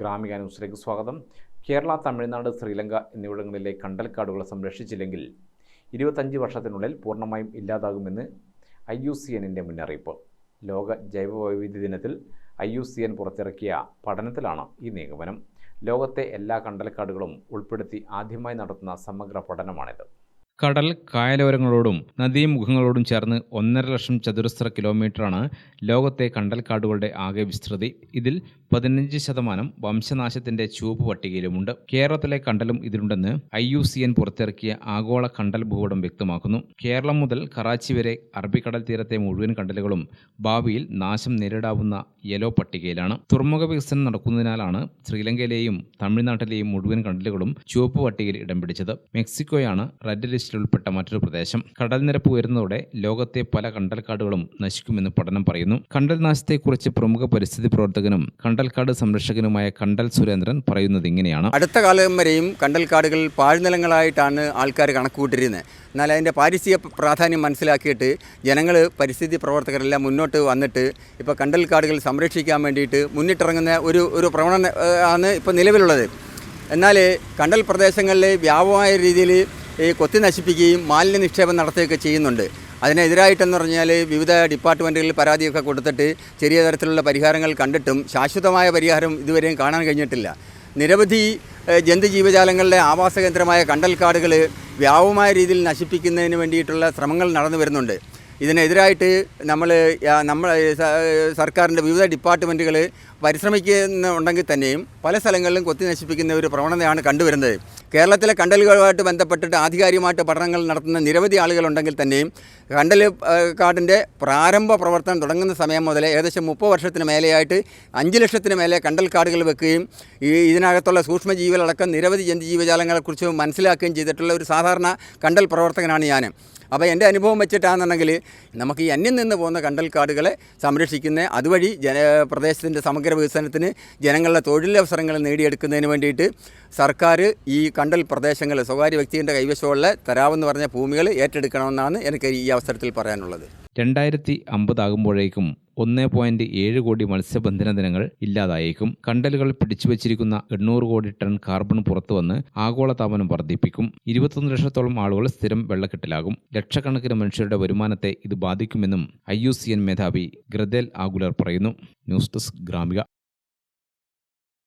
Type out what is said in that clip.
ഗ്രാമിക ന്യൂസിലേക്ക് സ്വാഗതം കേരള തമിഴ്നാട് ശ്രീലങ്ക എന്നിവിടങ്ങളിലെ കണ്ടൽക്കാടുകൾ സംരക്ഷിച്ചില്ലെങ്കിൽ ഇരുപത്തഞ്ച് വർഷത്തിനുള്ളിൽ പൂർണമായും ഇല്ലാതാകുമെന്ന് ഐ യു സി എന്നിന്റെ മുന്നറിയിപ്പ്. ലോക ജൈവവൈവിധ്യ ദിനത്തിൽ ഐ യു സി എൻ പുറത്തിറക്കിയ പഠനത്തിലാണ് ഈ നിഗമനം. ലോകത്തെ എല്ലാ കണ്ടൽക്കാടുകളും ഉൾപ്പെടുത്തി ആദ്യമായി നടത്തുന്ന സമഗ്ര പഠനമാണിത്. കടൽ കായലോരങ്ങളോടും നദീമുഖങ്ങളോടും ചേർന്ന് ഒന്നര ലക്ഷം ചതുരശ്ര കിലോമീറ്ററാണ് ലോകത്തെ കണ്ടൽക്കാടുകളുടെ ആകെ വിസ്തൃതി. ഇതിൽ പതിനഞ്ച് ശതമാനം വംശനാശത്തിന്റെ ചുവപ്പ് പട്ടികയിലുമുണ്ട്. കേരളത്തിലെ കണ്ടലും ഇതിലുണ്ടെന്ന് ഐ യു സി എൻ പുറത്തിറക്കിയ ആഗോള കണ്ടൽ ഭൂപടം വ്യക്തമാക്കുന്നു. കേരളം മുതൽ കറാച്ചി വരെ അറബിക്കടൽ തീരത്തെ മുഴുവൻ കണ്ടലുകളും ഭാവിയിൽ നാശം നേരിടാവുന്ന യെലോ പട്ടികയിലാണ്. തുറമുഖ വികസനം നടക്കുന്നതിനാലാണ് ശ്രീലങ്കയിലെയും തമിഴ്നാട്ടിലെയും മുഴുവൻ കണ്ടലുകളും ചുവപ്പ് പട്ടികയിൽ ഇടം പിടിച്ചത്. മെക്സിക്കോയാണ് റെഡ് ലിസ്റ്റിൽ ഉൾപ്പെട്ട മറ്റൊരു പ്രദേശം. കടൽ നിരപ്പ് ഉയരുന്നതോടെ ലോകത്തെ പല കണ്ടൽക്കാടുകളും നശിക്കുമെന്ന് പഠനം പറയുന്നു. കണ്ടൽ നാശത്തെക്കുറിച്ച് പ്രമുഖ പരിസ്ഥിതി പ്രവർത്തകനും കണ്ടൽക്കാട് സംരക്ഷകനുമായ കണ്ടൽ സുരേന്ദ്രൻ പറയുന്നത് ഇങ്ങനെയാണ്. അടുത്ത കാലം വരെയും കണ്ടൽക്കാടുകൾ പാഴ്നിലങ്ങളായിട്ടാണ് ആൾക്കാർ കണക്കുകൂട്ടിരുന്നത് എന്നാൽ അതിന്റെ പാരിസ്ഥിതിക പ്രാധാന്യം മനസ്സിലാക്കിയിട്ട് ജനങ്ങൾ പരിസ്ഥിതി പ്രവർത്തകരെല്ലാം മുന്നോട്ട് വന്നിട്ട് ഇപ്പോൾ കണ്ടൽക്കാടുകൾ സംരക്ഷിക്കാൻ വേണ്ടിയിട്ട് മുന്നിട്ടിറങ്ങുന്ന ഒരു ഒരു പ്രവണത ആണ് ഇപ്പോൾ നിലവിലുള്ളത്. എന്നാൽ കണ്ടൽ പ്രദേശങ്ങളിൽ വ്യാപകമായ രീതിയിൽ ഈ കൊത്തി നശിപ്പിക്കുകയും മാലിന്യ നിക്ഷേപം നടത്തുകയൊക്കെ ചെയ്യുന്നുണ്ട്. അതിനെതിരായിട്ടെന്ന് പറഞ്ഞാൽ വിവിധ ഡിപ്പാർട്ട്മെന്റുകളിൽ പരാതിയൊക്കെ കൊടുത്തിട്ട് ചെറിയ തരത്തിലുള്ള പരിഹാരങ്ങൾ കണ്ടിട്ടും ശാശ്വതമായ പരിഹാരം ഇതുവരെയും കാണാൻ കഴിഞ്ഞിട്ടില്ല. നിരവധി ജന്തുജീവജാലങ്ങളുടെ ആവാസ കേന്ദ്രമായ കണ്ടൽക്കാടുകൾ വ്യാപകമായ രീതിയിൽ നശിപ്പിക്കുന്നതിന് വേണ്ടിയിട്ടുള്ള ശ്രമങ്ങൾ നടന്നു വരുന്നുണ്ട്. ഇതിനെതിരായിട്ട് നമ്മൾ നമ്മൾ സർക്കാരിന്റെ വിവിധ ഡിപ്പാർട്ട്മെന്റുകൾ പരിശ്രമിക്കുന്നുണ്ടെങ്കിൽ തന്നെയും പല സ്ഥലങ്ങളിലും കൊത്തി നശിപ്പിക്കുന്ന ഒരു പ്രവണതയാണ് കണ്ടുവരുന്നത്. കേരളത്തിലെ കണ്ടലുകളുമായിട്ട് ബന്ധപ്പെട്ടിട്ട് ആധികാരികമായിട്ട് പഠനങ്ങൾ നടത്തുന്ന നിരവധി ആളുകളുണ്ടെങ്കിൽ തന്നെയും കണ്ടൽ കാടിന്റെ പ്രാരംഭ പ്രവർത്തനം തുടങ്ങുന്ന സമയം മുതൽ ഏകദേശം മുപ്പത് വർഷത്തിന് മേലെയായിട്ട് അഞ്ച് ലക്ഷത്തിന് മേലെ കണ്ടൽ കാടുകൾ വെക്കുകയും ഈ ഇതിനകത്തുള്ള സൂക്ഷ്മജീവികളടക്കം നിരവധി ജന്തുജീവജാലങ്ങളെക്കുറിച്ച് മനസ്സിലാക്കുകയും ചെയ്തിട്ടുള്ള ഒരു സാധാരണ കണ്ടൽ പ്രവർത്തകനാണ് ഞാൻ. അപ്പോൾ എന്റെ അനുഭവം വെച്ചിട്ടാണെന്നുണ്ടെങ്കിൽ നമുക്ക് ഈ അന്യം നിന്ന് പോകുന്ന കണ്ടൽക്കാടുകളെ സംരക്ഷിക്കുന്ന അതുവഴി ജന പ്രദേശത്തിന്റെ സമഗ്ര വികസനത്തിന് ജനങ്ങളുടെ തൊഴിലവസരങ്ങൾ നേടിയെടുക്കുന്നതിന് വേണ്ടിയിട്ട് സർക്കാർ ഈ കണ്ടൽ പ്രദേശങ്ങൾ സ്വകാര്യ വ്യക്തിയുടെ കൈവശമുള്ള തരാവെന്ന് പറഞ്ഞ ഭൂമികൾ ഏറ്റെടുക്കണമെന്നാണ് എനിക്ക് ഈ അവസരത്തിൽ പറയാനുള്ളത്. രണ്ടായിരത്തി അമ്പതാകുമ്പോഴേക്കും ഒന്ന് പോയിന്റ് ഏഴ് കോടി മത്സ്യബന്ധന ദിനങ്ങൾ ഇല്ലാതായേക്കും. കണ്ടലുകൾ പിടിച്ചുവച്ചിരിക്കുന്ന എണ്ണൂറ് കോടി ടൺ കാർബൺ പുറത്തുവന്ന് ആഗോളതാപനം വർദ്ധിപ്പിക്കും. ഇരുപത്തൊന്ന് ലക്ഷത്തോളം ആളുകൾ സ്ഥിരം വെള്ളക്കെട്ടിലാകും. ലക്ഷക്കണക്കിന് മനുഷ്യരുടെ വരുമാനത്തെ ഇത് ബാധിക്കുമെന്നും ഐ മേധാവി ഗ്രദേൽ ആഗുലർ പറയുന്നു. News desk Gramika.